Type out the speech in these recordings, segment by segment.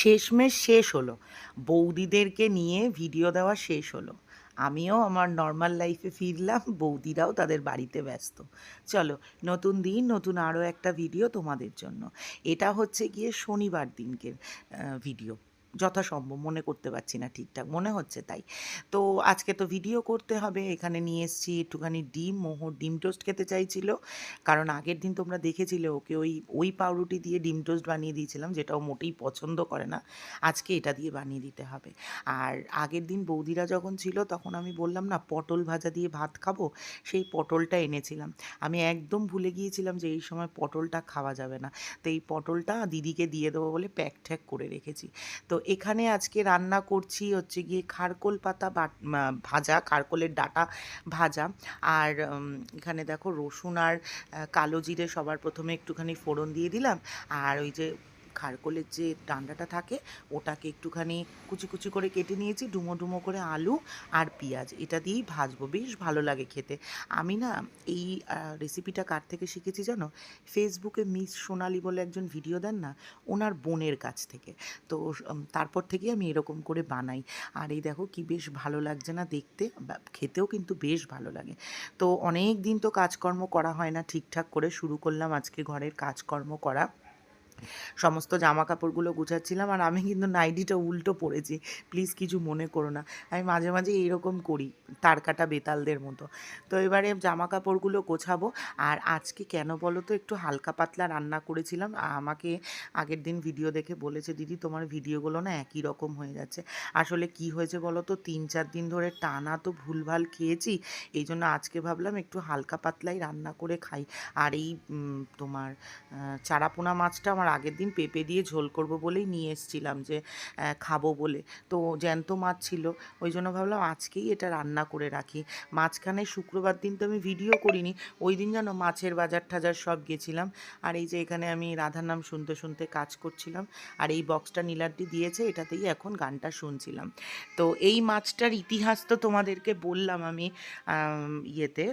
শেষমেশ শেষ হলো। বৌদিদেরকে নিয়ে ভিডিও দেওয়া শেষ হলো। আমিও আমার নর্মাল লাইফে ফিরলাম, বৌদিরাও তাদের বাড়িতে ব্যস্ত। চলো, নতুন দিন, নতুন আরও একটা ভিডিও তোমাদের জন্য। এটা হচ্ছে গিয়ে শনিবার দিনকের ভিডিও যথাসম্ভব, মনে করতে পারছি না ঠিকঠাক, মনে হচ্ছে তাই। তো আজকে তো ভিডিও করতে হবে, এখানে নিয়ে এসেছি একটুখানি ডিম, মোহর ডিম টোস্ট খেতে চাইছিল। কারণ আগের দিন তোমরা দেখেছিলে ওকে ওই ওই পাউরুটি দিয়ে ডিম টোস্ট বানিয়ে দিয়েছিলাম, যেটা ও মোটেই পছন্দ করে না। আজকে এটা দিয়ে বানিয়ে দিতে হবে। আর আগের দিন বৌদিরা যখন ছিল, তখন আমি বললাম, না, পটল ভাজা দিয়ে ভাত খাব? সেই পটলটা এনেছিলাম। আমি একদম ভুলে গিয়েছিলাম যে এই সময় পটলটা খাওয়া যাবে না। তো এই পটলটা দিদিকে দিয়ে দেবো বলে প্যাক ট্যাক করে রেখেছি। তো এখানে আজকে রান্না করছি হচ্ছে গিয়ে খারকোল পাতা ভাজা, খারকোলের ডাটা ভাজা। আর এখানে দেখো রসুন আর কালো জিরে সবার প্রথমে একটুখানি ফোড়ন দিয়ে দিলাম। আর ওই যে খারকোলের যে ডান্ডাটা থাকে, ওটাকে একটুখানি কুচি কুচি করে কেটে নিয়েছি, ডুমো ডুমো করে আলু আর পেঁয়াজ। এটা দিয়েই ভাজবো, বেশ ভালো লাগে খেতে। আমি না এই রেসিপিটা কার থেকে শিখেছি জানো? ফেসবুকে মিস সোনালি বলে একজন ভিডিও দেন না, ওনার বোনের কাছ থেকে। তো তারপর থেকে আমি এরকম করে বানাই। আর এই দেখো কি বেশ ভালো লাগছে না দেখতে খেতেও কিন্তু বেশ ভালো লাগে। তো অনেক দিন তো কাজকর্ম করা হয় না, ঠিকঠাক করে শুরু করলাম আজকে ঘরের কাজকর্ম করা। সমস্ত জামা কাপড়গুলো গুছাচ্ছিলাম আর আমি কিন্তু নাইডিটা উল্টো পরেছি। প্লিজ কিছু মনে করো না। আমি মাঝে মাঝে এইরকম করি, তারকাটা বেতালদের মতো। তো এবারে জামা কাপড়গুলো গোছাবো। আর আজকে কেন বলো তো, একটু হালকা পাতলা রান্না করেছিলাম। আমাকে আগের দিন ভিডিও দেখে বলেছে, দিদি, তোমার ভিডিওগুলো না একই রকম হয়ে যাচ্ছে। আসলে কি হয়েছে বলো তো, তিন চার দিন ধরে টানা তো ভুলভাল খেয়েছি। এই জন্য আজকে ভাবলাম একটু হালকা পাতলাই রান্না করে খাই। আর এই তোমার চারাপোনা মাছটা আমার আগের দিন পেঁপে দিয়ে ঝোল করব বলেই নিয়ে এসেছিলাম যে খাব বলে। তো জ্যান্ত মাছ ছিল, ওই জন্য ভাবলাম আজকেই এটা রান্না করে রাখি। মাঝখানে শুক্রবার দিন তো আমি ভিডিও করিনি, ওই দিন যেন মাছের বাজার টাজার সব গেছিলাম। আর এই যে এখানে আমি রাধার নাম শুনতে শুনতে কাজ করছিলাম, আর এই বক্সটা নীলাদ্রি দিয়েছে, এটাতেই এখন গানটা শুনছিলাম। তো এই মাছটার ইতিহাস তো তোমাদেরকে বললাম আমি, ইয়েতে,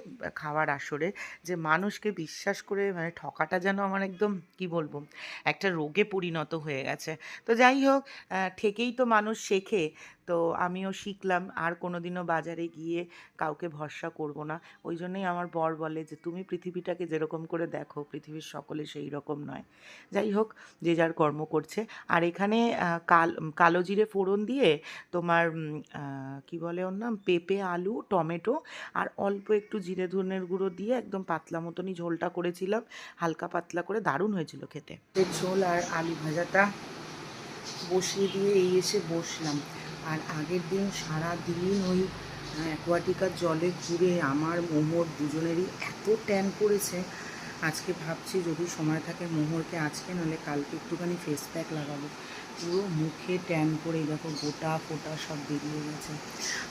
খাওয়ার আসরে, যে মানুষকে বিশ্বাস করে মানে ঠকাটা যেন আমার একদম, কি বলব একটা রোগে পরিণত হয়ে গেছে। তো যাই হোক ঠেকেই তো মানুষ শেখে তো আমিও শিখলাম, আর কোনোদিনও বাজারে গিয়ে কাউকে ভরসা করব না। ওই জন্যই আমার বর বলে যে, তুমি পৃথিবীটাকে যেরকম করে দেখো, পৃথিবীর সকলে সেই রকম নয়। যাই হোক, যে যার কর্ম করছে। আর এখানে কাল কালো জিরে ফোড়ন দিয়ে তোমার কি বলে ওর নাম? পেঁপে, আলু, টমেটো, আর অল্প একটু জিরে ধনের গুঁড়ো দিয়ে একদম পাতলা মতনই ঝোলটা করেছিলাম। হালকা পাতলা করে দারুণ হয়েছিল খেতে। ঝোল আর আলু ভাজাটা বসিয়ে দিয়ে এই এসে বসলাম। আর আগের দিন সারা দিন ওই অ্যাকোয়াটিকার জলে ঘুরে আমার মোহর দুজনেরই এত ট্যান পড়েছে আজকে ভাবছি যদি সময় থাকে মোহরকে আজকে, নাহলে কালকে একটুখানি ফেস প্যাক লাগাবো। পুরো মুখে ট্যান করে দেখো গোটা ফোটা সব বেরিয়ে গেছে।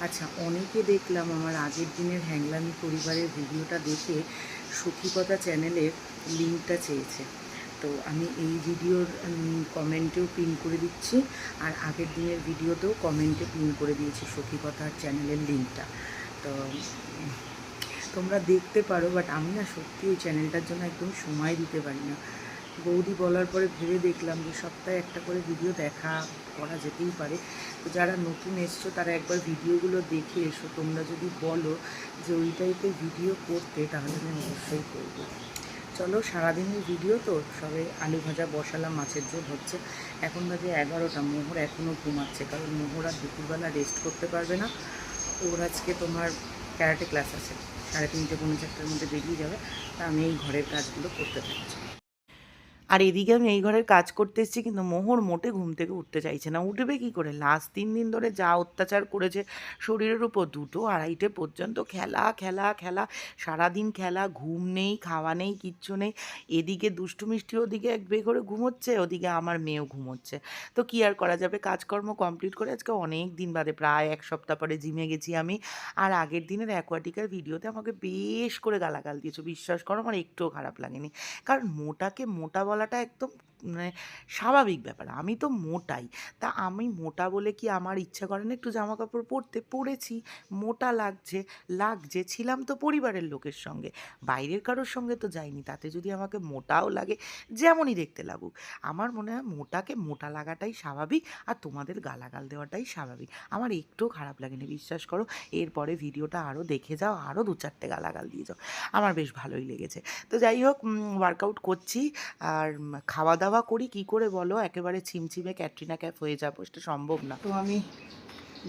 আচ্ছা অনেকে দেখলাম আমার আগের দিনের হ্যাংলামি পরিবারের ভিডিওটা দেখে সখীকতা চ্যানেলের লিঙ্কটা চেয়েছে। তো আমি এই ভিডিওর কমেন্টেও পিন করে দিচ্ছি আর আগের দিনের ভিডিওতেও কমেন্টে পিন করে দিয়েছি সখীকতার চ্যানেলের লিঙ্কটা তো, তোমরা দেখতে পারো বাট আমি না সত্যি ওই চ্যানেলটার জন্য একদম সময় দিতে পারি না। বৌদি বলার পরে ভেবে দেখলাম যে সপ্তাহে একটা করে ভিডিও দেখা করা যেতেই পারে। তো যারা নতুন এসছো, তারা একবার ভিডিওগুলো দেখে এসো। তোমরা যদি বলো যে ওই টাইপের ভিডিও করতে, তাহলে আমি অবশ্যই করব। চলো, সারাদিনের ভিডিও তো সবে আলু ভাজা বসালাম, মাছের ঝোল হচ্ছে। এখন বাজে এগারোটা, মোহর এখনও ঘুমাচ্ছে, কারণ মোহর আর দুপুরবেলা রেস্ট করতে পারবে না। ওর আজকে তোমার ক্যারাটে ক্লাস আছে, সাড়ে তিনটে পৌনে চারটার মধ্যে বেরিয়ে যাবে। তা আমি এই ঘরের কাজগুলো করতে থাকছি। আর এদিকে আমি এই ঘরের কাজ করতে এসেছি, কিন্তু মোহর মোটে ঘুম থেকে উঠতে চাইছে না। উঠবে কি করে? লাস্ট তিন দিন ধরে যা অত্যাচার করেছে শরীরের উপর দুটো আড়াইটে পর্যন্ত খেলা খেলা খেলা। সারাদিন খেলা, ঘুম নেই, খাওয়া নেই, কিচ্ছু নেই। এদিকে দুষ্টু মিষ্টি ওদিকে এক বে করে ঘুমোচ্ছে, ওদিকে আমার মেয়েও ঘুমোচ্ছে। তো কি আর করা যাবে? কাজকর্ম কমপ্লিট করে আজকে অনেক দিন বাদে, প্রায় এক সপ্তাহ পরে জিমে গেছি আমি। আর আগের দিনের অ্যাকোয়াটিকার ভিডিওতে আমাকে বেশ করে গালাগাল দিয়েছ। বিশ্বাস করো, আমার একটুও খারাপ লাগেনি। কারণ মোটাকে মোটা বলাটা একদম মানে স্বাভাবিক ব্যাপার। আমি তো মোটাই। তা আমি মোটা বলে কি আমার ইচ্ছা করে না একটু জামা কাপড় পরতে? পরেছি। মোটা লাগছে লাগছে। ছিলাম তো পরিবারের লোকের সঙ্গে। বাইরের কারোর সঙ্গে তো যাইনি। তাতে যদি আমাকে মোটাও লাগে, যেমনই দেখতে লাগুক। আমার মনে হয় মোটাকে মোটা লাগাটাই স্বাভাবিক আর তোমাদের গালাগাল দেওয়াটাই স্বাভাবিক। আমার একটুও খারাপ লাগেনি, বিশ্বাস করো। এরপরে ভিডিওটা আরও দেখে যাও আরও দু চারটে গালাগাল দিয়ে যাও। আমার বেশ ভালোই লেগেছে। তো যাই হোক ওয়ার্কআউট করছি। আর উম, খাওয়া দাওয়া করি কি করে বলো? একেবারে ছিমছিমে ক্যাটরিনা ক্যাফ হয়ে যাব সেটা সম্ভব না। তো আমি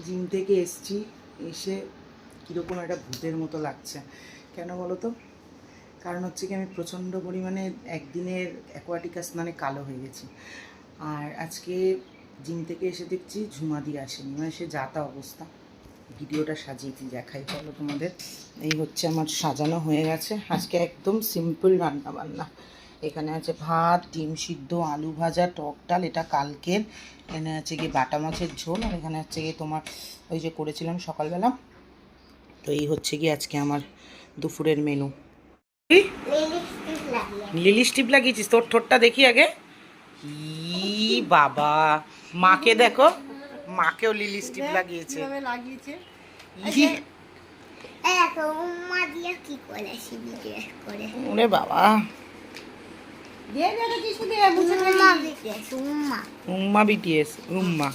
জিম থেকে এসছি এসে কীরকম একটা ভূতের মতো লাগছে। কেন বলো তো? কারণ হচ্ছে কি আমি প্রচণ্ড পরিমাণে একদিনের অ্যাকোয়াটিকা স্নানে কালো হয়ে গেছি। আর আজকে জিম থেকে এসে দেখছি ঝুমা ঝুমাদি আসেনি মানে সে যাতা অবস্থা। ভিডিওটা সাজিয়েছি দেখাই বলো তোমাদের। এই হচ্ছে আমার সাজানো হয়ে গেছে আজকে একদম সিম্পল রান্না বান্না এখানে আছে ভাত ডিম সিদ্ধ আলু ভাজা টক ডাল এটা কালকের। এখানে আছে গিয়ে বাটা মাছের ঝোল আর এখানে হচ্ছে গিয়ে তোমার ওই যে করেছিলাম সকালবেলা। তো এই হচ্ছে গিয়ে আজকে আমার দুপুরের মেনু লিলি স্টিপ লাগিয়েছিস? তোর ঠোঁটটা দেখি আগে। ই বাবা। মাকে দেখো। মাকেও লিলি স্টিপ লাগিয়েছে। লাগিয়েছে? ওরে বাবা। উম্মা বিটিএস উম্মা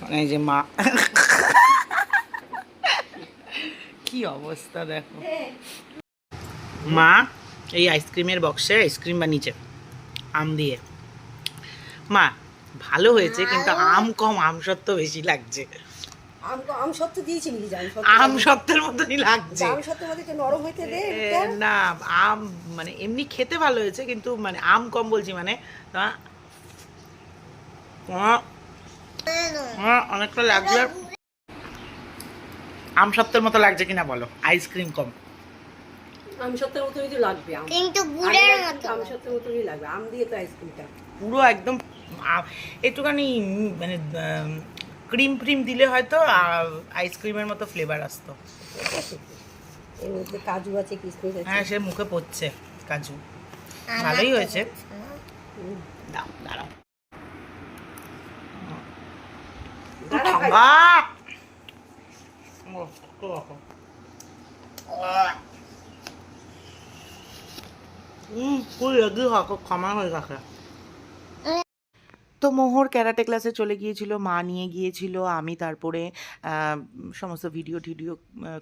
মানে যে মা। কি অবস্থা দেখো। মা, এই আইসক্রিমের বক্সে আইসক্রিম বানিয়েছে আম দিয়ে। মা, ভালো হয়েছে, কিন্তু আম কম, আম সত্ত্ব বেশি লাগছে। আম সত্য দিয়েছি নাকি আম সত্ত্বের মতনই লাগছে। আম সত্য মধ্যে একটু নরম হইতে দে না আম মানে এমনি খেতে ভালো হয়েছে কিন্তু মানে আম কম বলছি মানে অনেকটা লাগছে। আম মতো লাগছে কিনা বলো? আইসক্রিম কম। আম সত্যের মতনই তো লাগবে আম। কিন্তু গুড়ের মতো। আম সত্যের মতনই লাগবে আম দিয়ে তো আইসক্রিমটা পুরো একদম একটুখানি মানে ক্রিম ফ্রিম দিলে হয়তো আইসক্রিমের মতো ফ্লেভার আসতো। কাজু আছে কিশমিশ আছে। হ্যাঁ সে মুখে পড়ছে কাজু। ভালোই হয়েছে। দাও দাঁড়াও। হয়ে গেছে তো মোহর ক্যারাটে ক্লাসে চলে গিয়েছিল, মা নিয়ে গিয়েছিল, আমি তারপরে সমস্ত ভিডিও টিডিও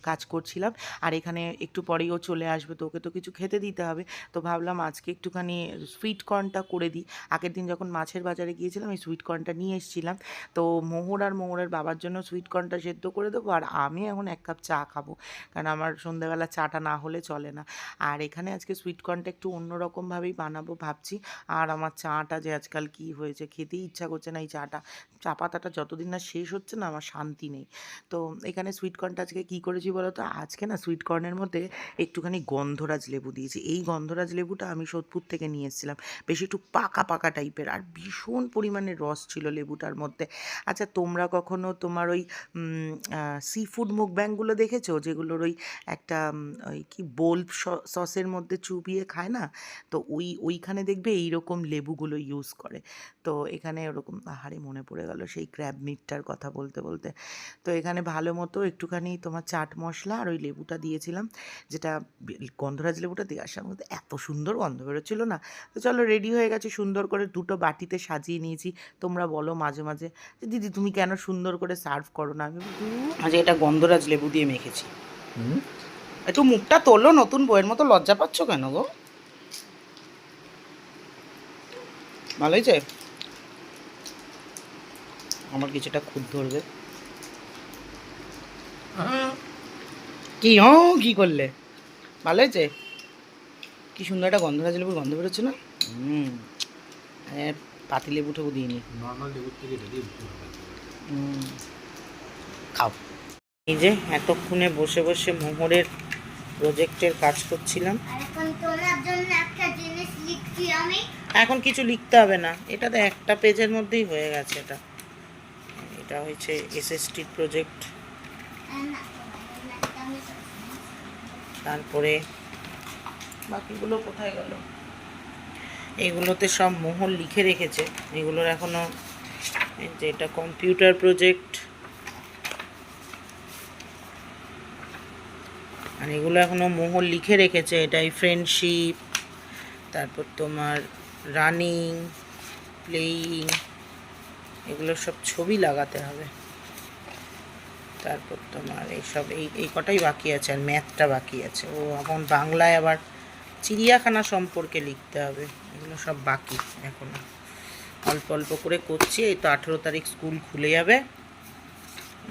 কাজ করছিলাম। আর এখানে একটু পরেই ও চলে আসবে, তো ওকে তো কিছু খেতে দিতে হবে। তো ভাবলাম আজকে একটুখানি সুইট কর্নটা করে দিই। আগের দিন যখন মাছের বাজারে গিয়েছিলাম, এই সুইট কর্নটা নিয়ে এসেছিলাম। তো মোহর আর মোহরের বাবার জন্য সুইট কর্নটা সেদ্ধ করে দেবো, আর আমি এখন এক কাপ চা খাব। কারণ আমার সন্ধ্যাবেলা চাটা না হলে চলে না। আর এখানে আজকে সুইট কর্নটা একটু অন্যরকমভাবেই বানাবো ভাবছি। আর আমার চাটা যে আজকাল কি হয়েছে খেতেই ইচ্ছা করছে না এই চাটা। চা পাতাটা যতদিন না শেষ হচ্ছে না, আমার শান্তি নেই। তো এখানে সুইটকর্নটা আজকে কী করেছি বলো তো? আজকে না সুইটকর্নের মধ্যে একটুখানি গন্ধরাজ লেবু দিয়েছি। এই গন্ধরাজ লেবুটা আমি সোদপুর থেকে নিয়ে এসেছিলাম। বেশ একটু পাকা পাকা টাইপের আর ভীষণ পরিমাণে রস ছিল লেবুটার মধ্যে। আচ্ছা তোমরা কখনো তোমার ওই সি ফুড মুখব্যাংগুলো দেখেছ? যেগুলোর ওই একটা ওই কি বোল সসের মধ্যে চুবিয়ে খায় না? তো ওই, ওইখানে দেখবে এইরকম লেবুগুলো ইউজ করে। তো এখানে ওরকম আহারে মনে পড়ে গেল সেই ক্র্যাব মিটটার কথা বলতে বলতে। তো এখানে ভালো মতো একটুখানি তোমার চাট মশলা আর ওই লেবুটা দিয়েছিলাম যেটা গন্ধরাজ লেবুটা দিয়ে আসার মধ্যে এত সুন্দর গন্ধ বেরোচ্ছিল না। তো চলো রেডি হয়ে গেছে সুন্দর করে দুটো বাটিতে সাজিয়ে নিয়েছি। তোমরা বলো মাঝে মাঝে যে দিদি তুমি কেন সুন্দর করে সার্ভ করো না? আমি আজ এটা গন্ধরাজ লেবু দিয়ে মেখেছি। একটু মুখটা তোলো নতুন বইয়ের মতো লজ্জা পাচ্ছ কেন গো? ভালোই হয়েছে আমার কিছুটা খুদ ধরবে। কি হ কি করলে? ভালো হয়েছে? কি সুন্দর একটা গন্ধরাজ লেবুর গন্ধ বেরোচ্ছে না? হুম। পাতি লেবুটাও দিইনি। হুম। খাও। এই যে এতক্ষণে বসে বসে মোহরের প্রজেক্টের কাজ করছিলাম। এখন তোমার জন্য একটা জিনিস লিখছি আমি। এখন কিছু লিখতে হবে না। এটা তো একটা পেজের মধ্যেই হয়ে গেছে এটা। এটা হয়েছে এসএসটি প্রজেক্ট তারপরে বাকিগুলো কোথায় গেল? এগুলোতে সব মোহর লিখে রেখেছে। এগুলোর এখনও যে এটা কম্পিউটার প্রজেক্ট আর এগুলো এখনও মোহর লিখে রেখেছে। এটাই ফ্রেন্ডশিপ তারপর তোমার রানিং প্লেয়িং এগুলো সব ছবি লাগাতে হবে। তারপর তোমার এইসব এই এই কটাই বাকি আছে আর ম্যাথটা বাকি আছে। ও এখন বাংলায় আবার চিড়িয়াখানা সম্পর্কে লিখতে হবে। এগুলো সব বাকি এখনও। অল্প অল্প করে করছি, এই তো আঠেরো তারিখ স্কুল খুলে যাবে।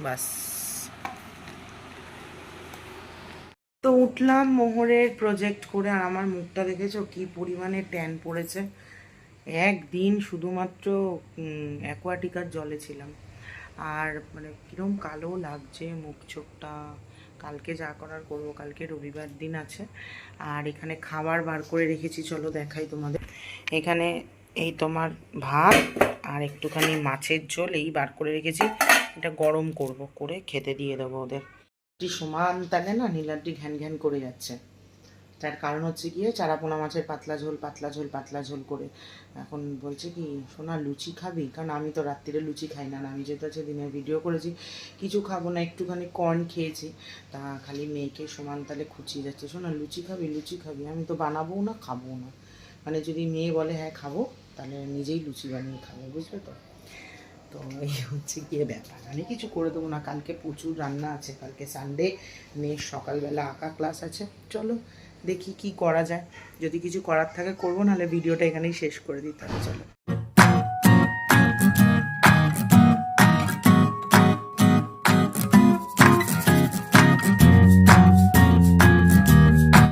বাস। তো উঠলাম মোহরের প্রজেক্ট করে আর আমার মুখটা দেখেছ কি পরিমাণে ট্যান পড়েছে। একদিন শুধুমাত্র অ্যাকোয়াটিকার জলে ছিলাম। আর মানে কীরকম কালো লাগছে মুখ চোখটা। কালকে যা করার করব, কালকে রবিবার দিন আছে। আর এখানে খাবার বার করে রেখেছি, চলো দেখাই তোমাদের। এখানে এই তোমার ভাত আর একটুখানি মাছের ঝোল, এই বার করে রেখেছি। এটা গরম করব, করে খেতে দিয়ে দেবো ওদের। সমান তালে না, নীলাদ্রি ঘ্যান ঘ্যান করে যাচ্ছে। তার কারণ হচ্ছে গিয়ে চারাপোনা মাছের পাতলা ঝোল পাতলা ঝোল পাতলা ঝোল করে। এখন বলছে কি, সোনা লুচি খাবি? কারণ আমি তো রাত্রিরে লুচি খাই না। আমি যেহেতু আছে দিনে ভিডিও করেছি, কিছু খাব না, একটুখানি কর্ন খেয়েছি। তা খালি মেয়েকে সমান তালে খুঁচিয়ে যাচ্ছে, সোনা, লুচি খাবি লুচি খাবি? আমি তো বানাবো না খাব না। মানে যদি মেয়ে বলে হ্যাঁ খাব, তাহলে নিজেই লুচি বানিয়ে খাব, বুঝলে তো? তো এই হচ্ছে গিয়ে ব্যাপার। আমি কিছু করে দেবো না, কালকে প্রচুর রান্না আছে, কালকে সানডে মেয়ের সকালবেলা আঁকা ক্লাস আছে। চলো দেখি কি করা যায়। যদি কিছু করার থাকে করব, নাহলে ভিডিওটা এখানেই শেষ করে দিতে হবে চলো।